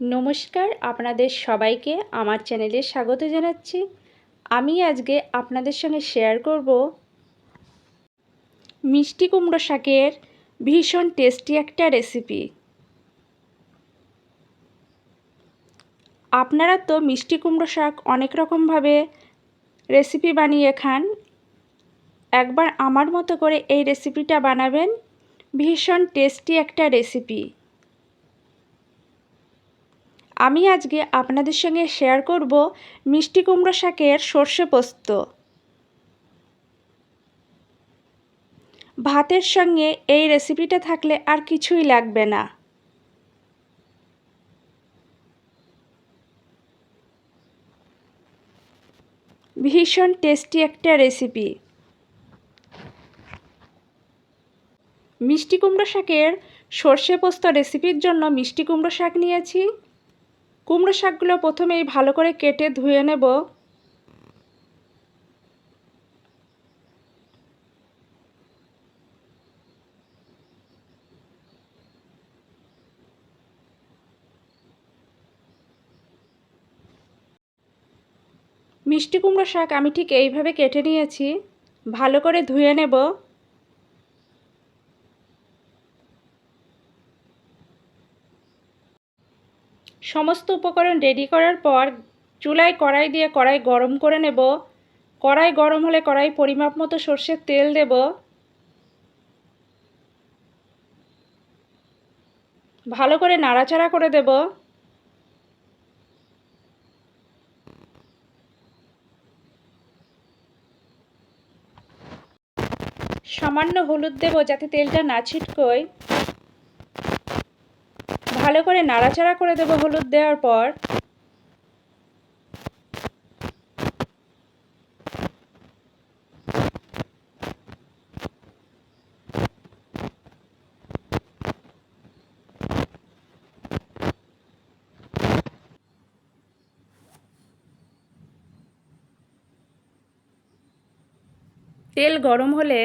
নমস্কার আপনাদের সবাইকে আমার চ্যানেলে স্বাগত জানাচ্ছি। আমি আজকে আপনাদের সঙ্গে শেয়ার করব মিষ্টি কুমড়ো শাকের ভীষণ টেস্টি একটা রেসিপি। আপনারা তো মিষ্টি কুমড়ো শাক অনেক রকমভাবে রেসিপি বানিয়ে খান। একবার আমার মতো করে এই রেসিপিটা বানাবেন। ভীষণ টেস্টি একটা রেসিপি। আমি আজকে আপনাদের সঙ্গে শেয়ার করব মিষ্টি কুমড়ো শাকের সর্ষে পোস্ত। ভাতের সঙ্গে এই রেসিপিটা থাকলে আর কিছুই লাগবে না। ভীষণ টেস্টি একটা রেসিপি মিষ্টি কুমড়ো শাকের সর্ষে পোস্ত রেসিপির জন্য মিষ্টি কুমড়ো শাক নিয়েছি। কুমড়ো শাকগুলো প্রথমেই ভালো করে কেটে ধুয়ে নেব। মিষ্টি কুমড়ো শাক আমি ঠিক এইভাবে কেটে নিয়েছি। ভালো করে ধুয়ে নেব। সমস্ত উপকরণ রেডি করার পর চুলায় কড়াই দিয়ে কড়াই গরম করে নেব। কড়াই গরম হলে কড়াই পরিমাপ মতো সর্ষের তেল দেব। ভালো করে নাড়াচাড়া করে দেব। সামান্য হলুদ দেব যাতে তেলটা না ছিটকোয়। ভালো করে নাড়াচাড়া করে দেব হলুদ দেওয়ার পর। তেল গরম হলে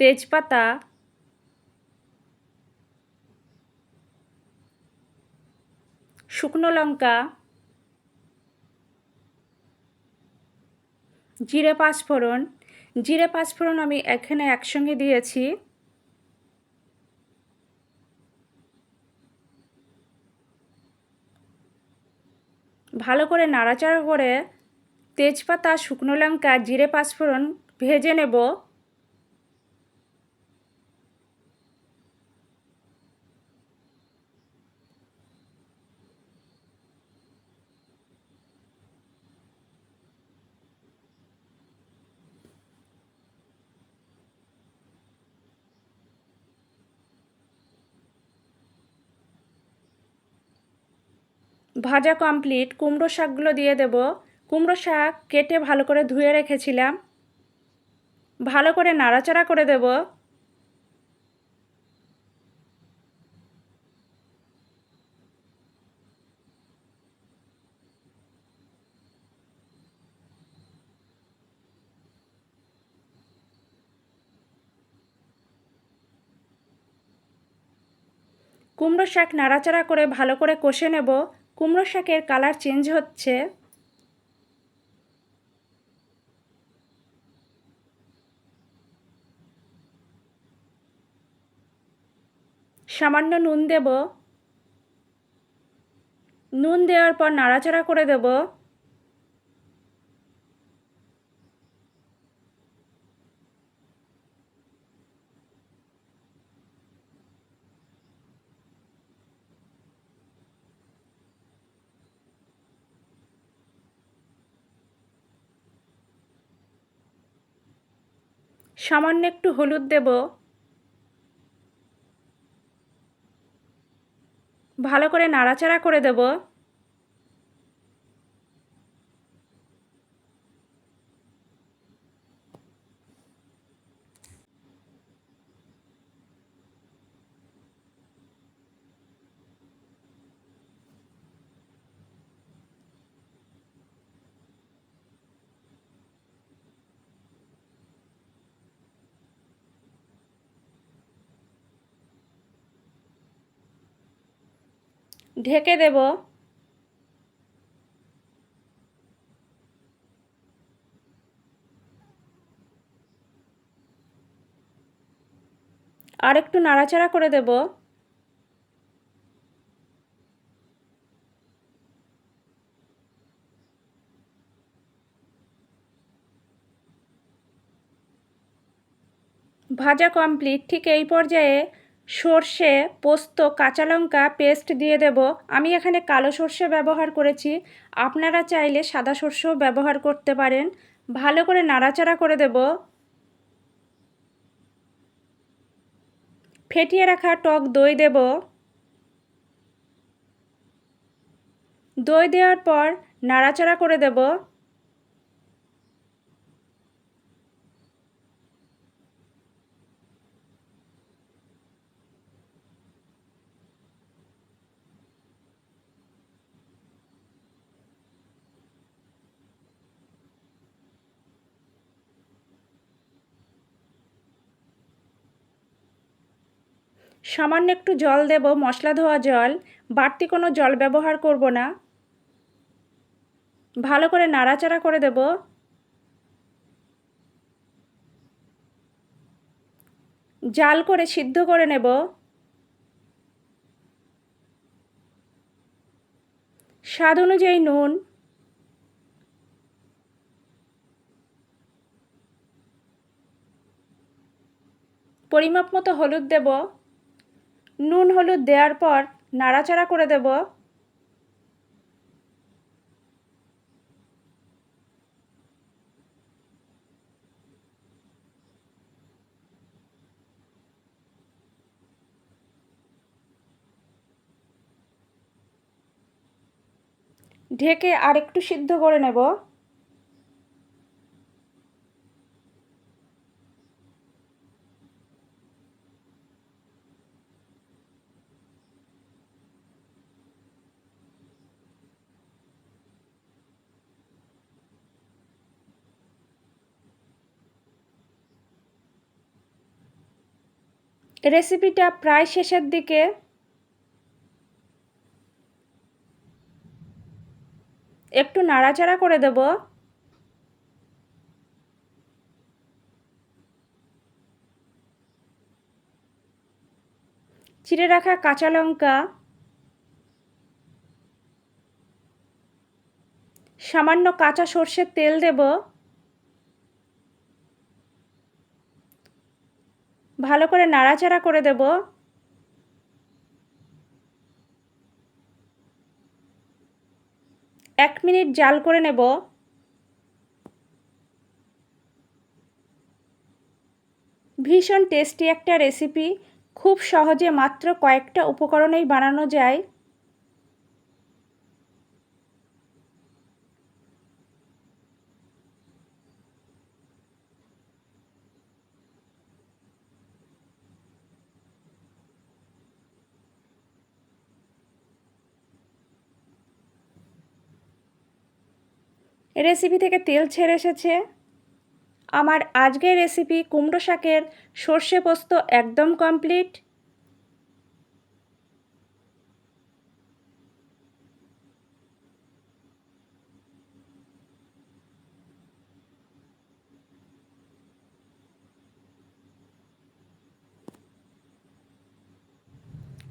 তেজপাতা শুকনো লঙ্কা, জিরে পাঁচফোড়ন। জিরে পাঁচফোড়ন আমি এখানে একসঙ্গে দিয়েছি। ভালো করে নাড়াচাড়া করে তেজপাতা, শুকনো লঙ্কা, জিরে পাঁচফোড়ন ভেজে নেব। ভাজা কমপ্লিট কুমড়ো শাকগুলো দিয়ে দেব। কুমড়ো শাক কেটে ভালো করে ধুয়ে রেখেছিলাম। ভালো করে নাড়াচাড়া করে দেব। কুমড়ো শাক নাড়াচাড়া করে ভালো করে কষে নেব। কুমড়ো শাকের কালার চেঞ্জ হচ্ছে। সামান্য নুন দেব। নুন দেওয়ার পর নাড়াচাড়া করে দেব। সামান্য একটু হলুদ দেব। ভালো করে নাড়াচাড়া করে দেব। ঢেকে দেব। আর একটু নাড়াচাড়া করে দেব। ভাজা কমপ্লিট ঠিক এই পর্যায়ে সর্ষে, পোস্ত, কাঁচা লঙ্কা পেস্ট দিয়ে দেব। আমি এখানে কালো সর্ষে ব্যবহার করেছি। আপনারা চাইলে সাদা সর্ষেও ব্যবহার করতে পারেন। ভালো করে নাড়াচাড়া করে দেব। ফেটিয়ে রাখা টক দই দেব। দই দেওয়ার পর নাড়াচাড়া করে দেব। সামান্য একটু জল দেব, মশলা ধোয়া জল, বাড়তি কোনো জল ব্যবহার করব না। ভালো করে নাড়াচাড়া করে দেব। জাল করে সিদ্ধ করে নেব। স্বাদ অনুযায়ী নুন। পরিমাপ মতো হলুদ দেব। নুন হলুদ দেওয়ার পর নাড়াচাড়া করে দেব। ঢেকে আরেকটু সিদ্ধ করে নেব। রেসিপিটা প্রায় শেষের দিকে। একটু নাড়াচাড়া করে দেব। চিড়ে রাখা কাঁচা লঙ্কা। সামান্য কাঁচা সর্ষের তেল দেব। ভালো করে নাড়াচাড়া করে দেব। এক মিনিট জাল করে নেব। ভীষণ টেস্টি একটা রেসিপি খুব সহজে মাত্র কয়েকটা উপকরণেই বানানো যায়। রেসিপি থেকে তেল ছেড়ে এসেছে। আমার আজকের রেসিপি কুমড়ো শাকের সর্ষে পোস্ত একদম কমপ্লিট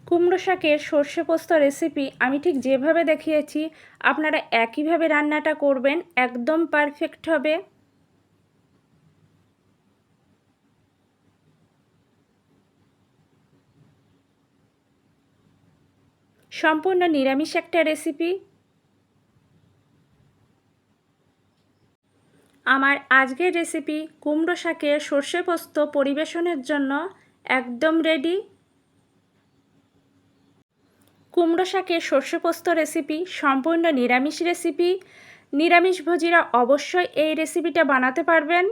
কুমড়ো শাকের সর্ষে পোস্ত রেসিপি আমি ঠিক যেভাবে দেখিয়েছি, আপনারা একইভাবে রান্নাটা করবেন, একদম পারফেক্ট হবে। সম্পূর্ণ নিরামিষ একটা রেসিপি আমার আজকের রেসিপি কুমড়ো শাকের সর্ষে পোস্ত পরিবেশনের জন্য একদম রেডি কুমড়ো শাকের সর্ষে পোস্ত রেসিপি সম্পূর্ণ নিরামিষ রেসিপি নিরামিষ নিরামিষভোজীরা অবশ্যই এই রেসিপিটা বানাতে পারবেন।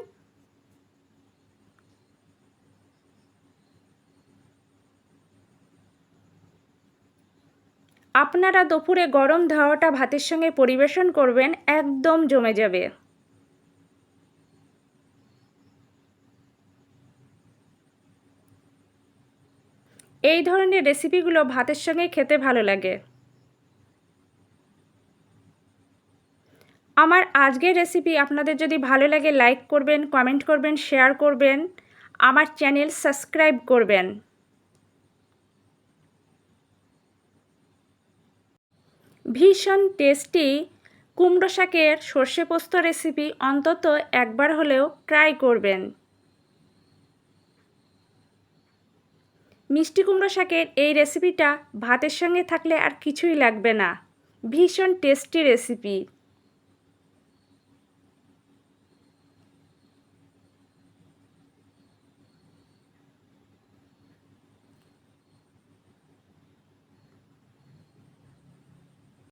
আপনারা দুপুরে গরম ধাওয়াটা ভাতের সঙ্গে পরিবেশন করবেন, একদম জমে যাবে। এই ধরনের রেসিপিগুলো ভাতের সঙ্গে খেতে ভালো লাগে। আমার আজকের রেসিপি আপনাদের যদি ভালো লাগে লাইক করবেন কমেন্ট করবেন শেয়ার করবেন। আমার চ্যানেল সাবস্ক্রাইব করবেন। ভীষণ টেস্টি কুমড়ো শাকের সর্ষে পোস্ত রেসিপি অন্তত একবার হলেও ট্রাই করবেন। মিষ্টি কুমড়ো শাকের এই রেসিপিটা ভাতের সঙ্গে থাকলে আর কিছুই লাগবে না। ভীষণ টেস্টি রেসিপি